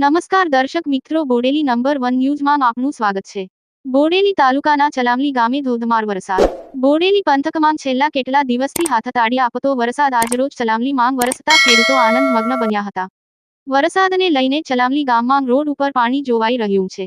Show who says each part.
Speaker 1: નમસ્કાર દર્શક મિત્રો, બોડેલી નંબર વન ન્યૂઝમાં આપનું સ્વાગત છે. બોડેલી તાલુકાના ચલામલી ગામે ધોધમાર વરસાદ. બોડેલી પંથકમાં છેલ્લા કેટલા દિવસથી હાથતાળી આપતો વરસાદ આજરોજ ચલામલી માંગ વરસતા ખેડૂતો આનંદ મગ્ન બન્યા હતા. વરસાદને લઈને ચલામલી ગામમાં રોડ ઉપર પાણી જોવાઈ રહ્યું છે.